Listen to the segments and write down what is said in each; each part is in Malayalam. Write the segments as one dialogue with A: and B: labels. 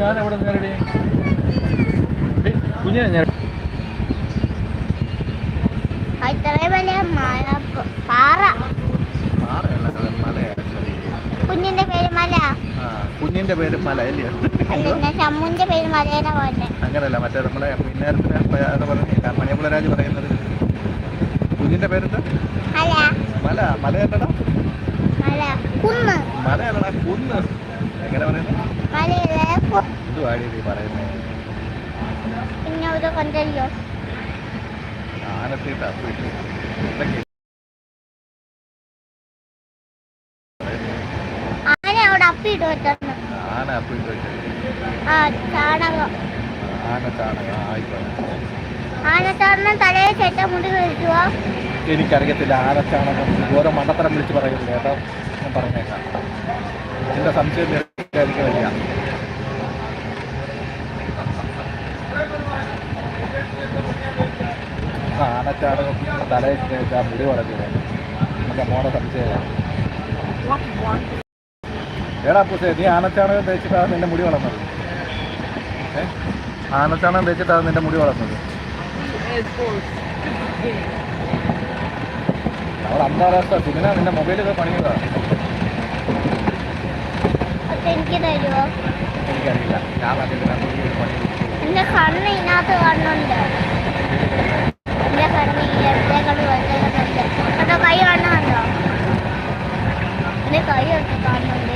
A: ഞാൻ എവിടെ നേരടി കുഞ്ഞിനെ ഞാൻ
B: കുഞ്ഞിന്റെ പേര് മല.
A: കുഞ്ഞിന്റെ പേര് മല
B: അല്ല? പേര് പോലെ.
A: അങ്ങനല്ല മറ്റേ നമ്മളെ നേരത്തെ പറഞ്ഞില്ല മണിയമ്പളരാജ് പറയുന്നത്. കുഞ്ഞിന്റെ പേരെന്താ?
B: മല.
A: മല
B: മല കുന്ന്.
A: മലയല്ലടാ കുന്ന്. എങ്ങനെ പറയുന്നത് എന്തുവാടി നീ പറയുന്നത് ആനത്തിട്ട് ഇതൊക്കെ
B: അപ്പിട്ട് വെച്ചിട്ടുണ്ട്
A: ആന അപ്പിട്ട് വെച്ചത്
B: ആ ചാണകം.
A: ആന ചാണകം ആയിക്കോട്ടെ.
B: ആന ചാണകം തലയിൽ ചേട്ട മുടി കഴിക്കുവോ
A: എനിക്കറിയത്തില്ല ആരൊക്കെയാണെന്ന് ഓരോ മണ്ടത്തരം വിളിച്ച് പറയുന്നത് കേട്ടോ. ഞാൻ പറഞ്ഞേക്കാം. എന്റെ സംശയം നിരക്കായിരിക്കും വരിക. ആ, ആനച്ചാണകം തലയിൽ മുടി വളരുന്നത് നമ്മുടെ മോടെ സംശയമാണ്. ഏടാ പൂസേ നീ ആനച്ചാണകം തേച്ചിട്ടാണ് നിന്റെ മുടി വളർന്നത്? ഏ? ആനച്ചാണകം തേച്ചിട്ടാണ് നിന്റെ മുടി വളർന്നത്? അവൾ അന്താരാഷ്ട്ര സുദിന നിന്റെ മൊബൈലൊക്കെ പണിയതാ
B: എനിക്ക് തരുമോ
A: എനിക്കറിയില്ല. ഞാൻ അതിന്റെ പണി
B: എന്റെ കണ്ണ് ഇതിനകത്ത് കണ്ണുണ്ട് എന്റെ കണ്ണ് ഈ കൈ കാണുന്നുണ്ടോ? എന്റെ കൈ ഒക്കെ കാണുന്നുണ്ട്.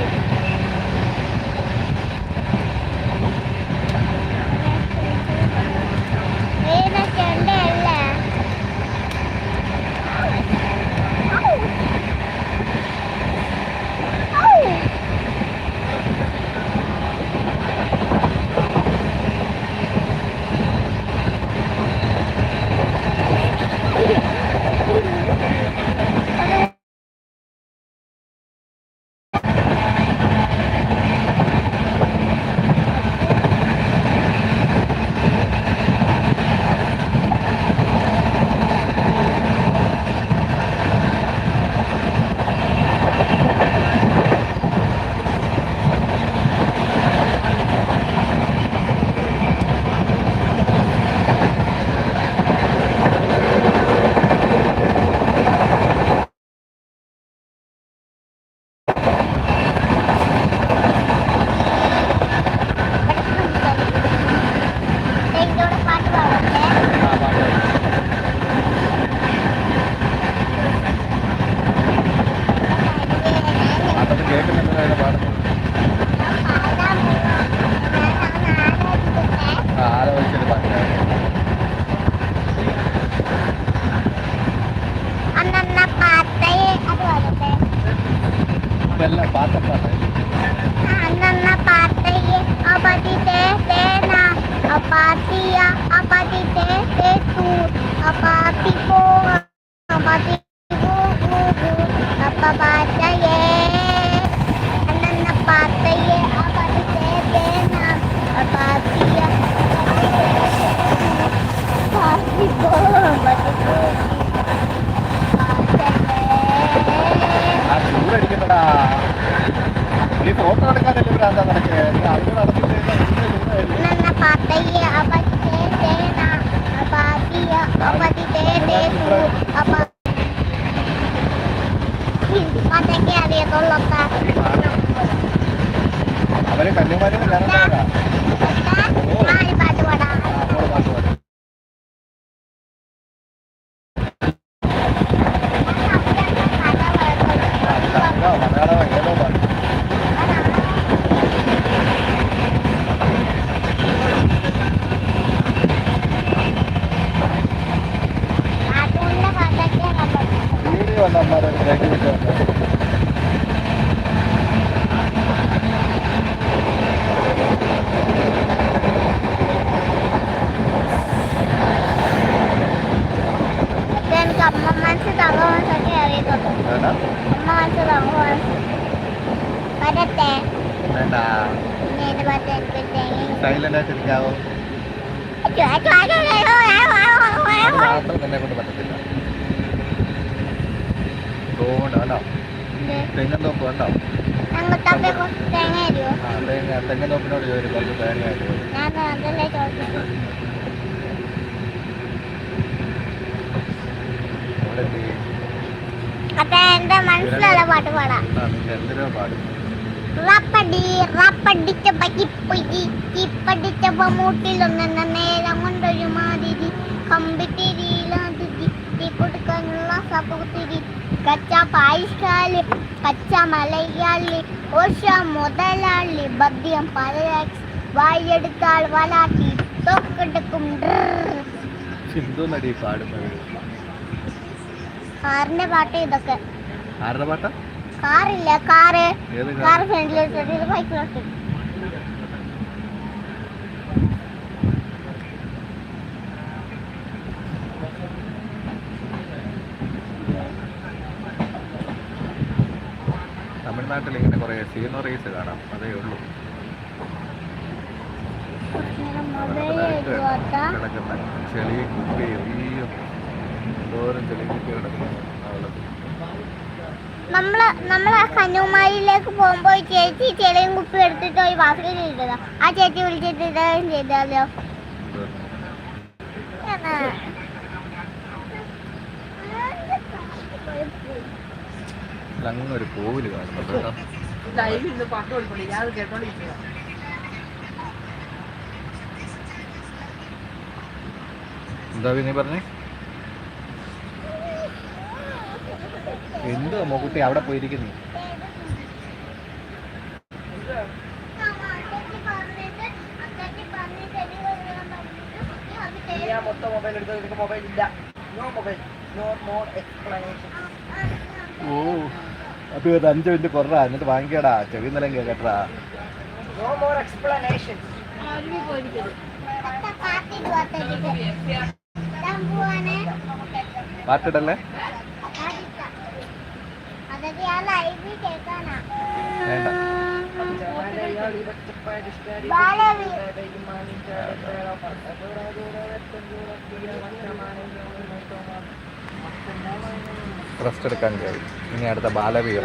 A: സൈലന്റ് ആയിട്ട് ഇരിക്കാവോ കൊണ്ട് പറ്റത്തില്ല. തെങ്ങൻ തോപ്പ്
B: തേങ്ങ
A: തെങ്ങൻ തോപ്പിനോട് ചോദിച്ചു കുറച്ച് തേങ്ങ
B: അപ്പൊ എന്റെ മനസ്സിലുള്ള പാട്ട് പാടാം
A: എന്തിനാ പാടും
B: റപ്പടി റപ്പടിച്ച കിപ്പൊയി ഇപ്പടിച്ച മൂട്ടിലൊന്നെന്ന നേരം കൊണ്ടൊരു മാതിരി. കമ്പിത്തിരിയിലാതിരി കൊടുക്കാനുള്ള സപുത്തിരി കച്ച പായിസ്കാൽ കച്ച മലയാളി ഓഷ മുതലാളി ബദ്യം പല വായെടുത്താൽ വലാട്ടി തൊക്കെടുക്കും
A: സിന്ധു നടി പാടുന്നത്.
B: ആറിന്റെ പാട്ട് ഇതൊക്കെ.
A: ആരുടെ പാട്ടാ?
B: കാറില്ല കാറ്. കാർ ഫ്രണ്ടിൽ ബൈക്കിലോട്ട്
A: തമിഴ്നാട്ടിൽ ഇങ്ങനെ കുറേ സീനറീസ് കാണാം. അതേ ഉള്ളൂ. കിടക്കുന്ന ചെളി കുപ്പി എല്ലാം എന്തോരം ചെളി കുപ്പി കിടക്കുന്നു അവിടെ
B: നമ്മൾ ആ കന്യാകുമാരിയിലേക്ക് പോകുമ്പോ ഈ ചേച്ചി ചെളിയും കുപ്പി എടുത്തിട്ട് ഒരു ബാസ്കറ്റ് ചെയ്തതാ ആ ചേച്ചി വിളിച്ചിട്ട് ചെയ്താലോ?
A: ഒരു കോവിൽ കാണുന്നുണ്ട് കേട്ടോ.
C: ലൈവ് ഇന്ന് പാട്ട് കൊടുക്കണേ ഞാൻ അത് കേട്ടോണ്ടിരിക്കുക
A: എന്താ പിന്നെ പറഞ്ഞേ? എന്തോ മോക്കുട്ടി അവിടെ പോയിരിക്കുന്നു?
C: മൊത്തം മൊബൈൽ ഇല്ല. No mobile no more explanation
A: ഓ ഇത് അഞ്ച് മിനിറ്റ് കുററാ എന്നിട്ട് വാങ്ങിക്കടാ. ചെവി നിലം കേക്കട്ടാ
C: നോ മോർ എക്സ്പ്ലനേഷൻ
A: പാട്ടിടല്ലേ? വേണ്ട. റെസ്റ്റ് എടുക്കാൻ കയറി ഇനി അടുത്ത ബാലവീറ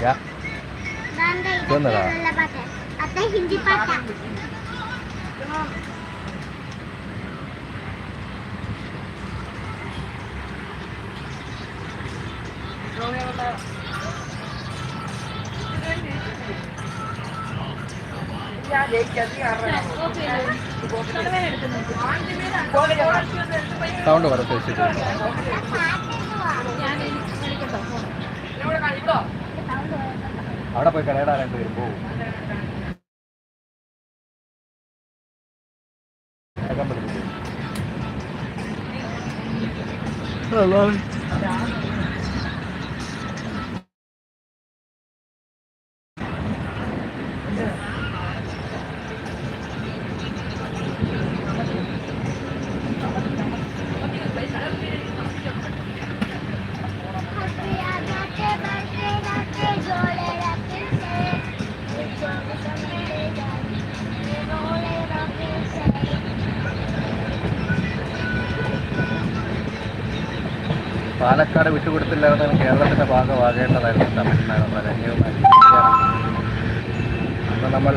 B: काके बरके काके जोड़े रखे से रोए रखे से
A: യാ
B: ദാണ്ട
A: ഇതൊന്നതാ?
B: ഇതൊക്കെയുള്ള പാട്ട് അത് ഹിന്ദി പാട്ടാ
C: ഞാൻ ജയിക്കാം നീ ആരുടെ
A: സൗണ്ട് കുറച്ച് വെച്ചിട്ട് അവിടെ പോയി കടയിടാ രണ്ടുപേരും പോവും
B: I love
A: പാലക്കാട് വിട്ടുകൊടുത്തില്ലായിരുന്നു കേരളത്തിന്റെ ഭാഗമാകേണ്ടതായിരുന്നു തമിഴ്നാട് കന്യാകുമാരി അന്ന് നമ്മൾ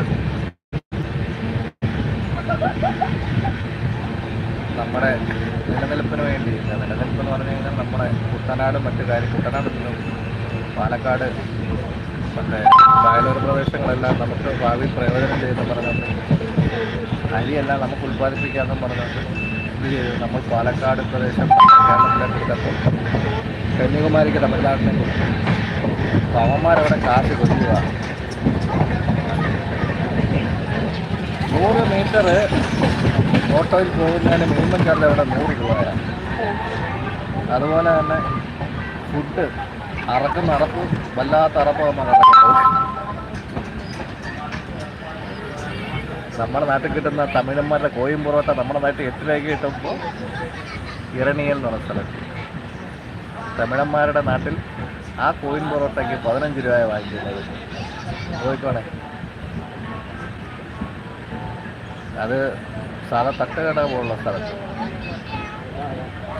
A: നമ്മുടെ നിലനിൽപ്പിന് വേണ്ടി നിലനിൽപ്പ് എന്ന് പറഞ്ഞു കഴിഞ്ഞാൽ നമ്മുടെ കുട്ടനാടും മറ്റു കാര്യം കുട്ടനാടിനും പാലക്കാട് മറ്റേ വയലൂർ പ്രദേശങ്ങളെല്ലാം നമുക്ക് ഭാവി പ്രയോജനം ചെയ്യുന്നു പറഞ്ഞുകൊണ്ട് അരിയെല്ലാം നമുക്ക് ഉൽപ്പാദിപ്പിക്കാമെന്നും പറഞ്ഞുകൊണ്ട് ചെയ്തു നമ്മൾ പാലക്കാട് പ്രദേശം എടുത്തപ്പോൾ കന്യാകുമാരിക്ക് തമിഴ്നാട്ടിനെ കൊടുത്തു അപ്പോൾ അവന്മാരവിടെ കാശ് കൊടുക്കുക നൂറ് മീറ്റർ ഓട്ടോയിൽ പോകുന്നതിന് മിനിമം ചാർജ് അവിടെ നൂറ് രൂപയാണ്. അതുപോലെ തന്നെ ഫുഡ് അറക്കുന്ന അറപ്പ് വല്ലാത്ത അറപ്പ് നമ്മൾ നടക്കുന്നത് നമ്മുടെ നാട്ടിൽ കിട്ടുന്ന തമിഴന്മാരുടെ കോയും പൊറോട്ട നമ്മുടെ നാട്ടിൽ എട്ട് രൂപയ്ക്ക് കിട്ടുമ്പോൾ ഇറണിയൽ എന്ന് പറഞ്ഞ സ്ഥലത്ത് തമിഴന്മാരുടെ നാട്ടിൽ ആ കോയിൻ പൊറോട്ടയ്ക്ക് പതിനഞ്ച് രൂപ വാങ്ങിക്കുന്നത്. പോയിക്കോണേ അത് സാധാ തട്ടുകട പോലുള്ള സ്ഥലത്ത്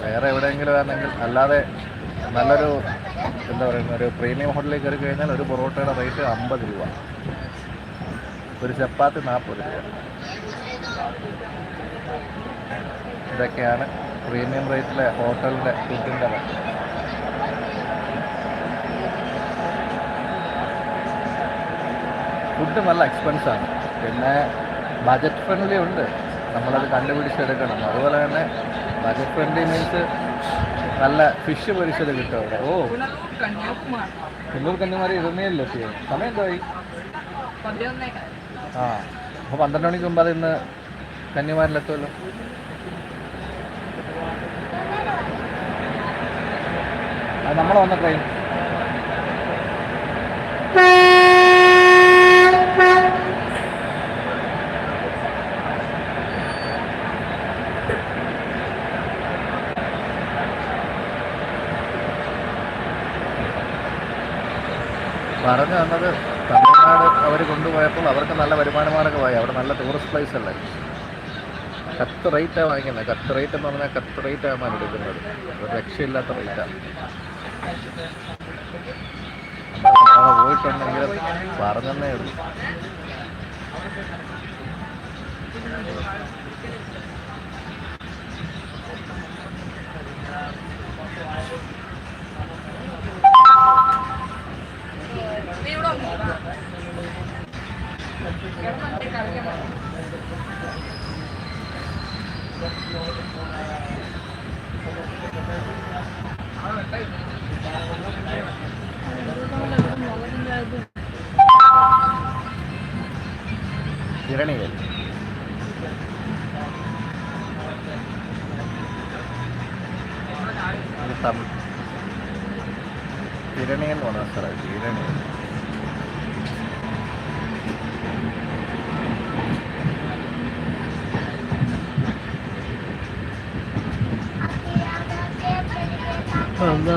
A: വേറെ എവിടെയെങ്കിലും ആണെങ്കിൽ അല്ലാതെ നല്ലൊരു എന്താ പറയുന്ന ഒരു പ്രീമിയം ഹോട്ടലിൽ കയറി കഴിഞ്ഞാൽ ഒരു പൊറോട്ടയുടെ റേറ്റ് അമ്പത് രൂപ. ഒരു ചപ്പാത്തി നാൽപ്പത് രൂപ. ഇതൊക്കെയാണ് പ്രീമിയം റേറ്റിലെ ഹോട്ടലിന്റെ ഫുഡിന്റെ റേറ്റ് ഫുഡ് നല്ല എക്സ്പെൻസാണ്. പിന്നെ ബജറ്റ് ഫ്രണ്ട്ലി ഉണ്ട്. നമ്മളത് കണ്ടുപിടിച്ചെടുക്കണം. അതുപോലെ തന്നെ ബജറ്റ് ഫ്രണ്ട്ലി മീൻസ് നല്ല ഫിഷ് പൊരിച്ചത് കിട്ടും അവിടെ. ഓ. കുന്നൂർ കന്യാകുമാരി ഇരുന്നേല്ലോ സമയം എന്തായി? ആ അപ്പോൾ പന്ത്രണ്ട് മണിക്ക് മുമ്പ് അത് ഇന്ന് കന്യാകുമാരിലെത്തുമല്ലോ അത് നമ്മൾ വന്ന ട്രെയിൻ പറഞ്ഞു തന്നത് തമിഴ്നാട് അവർ കൊണ്ടുപോയപ്പോൾ അവർക്ക് നല്ല വരുമാന മാർഗമായി അവിടെ നല്ല ടൂറിസ്റ്റ് പ്ലേസ് അല്ലേ? കത്ത് റേറ്റാണ് വാങ്ങിക്കുന്നത്. കത്ത് റേറ്റ് എന്ന് പറഞ്ഞാൽ കത്ത് റേറ്റ് ആണ് എടുക്കുന്നത്. ഒരു രക്ഷയില്ലാത്ത റേറ്റാണ് പോയിട്ടുണ്ടെങ്കിൽ പറഞ്ഞെന്നേ ഉള്ളൂ. ഇത് തമിഴ് ഇരണി എന്ന് പറഞ്ഞ എന്താ?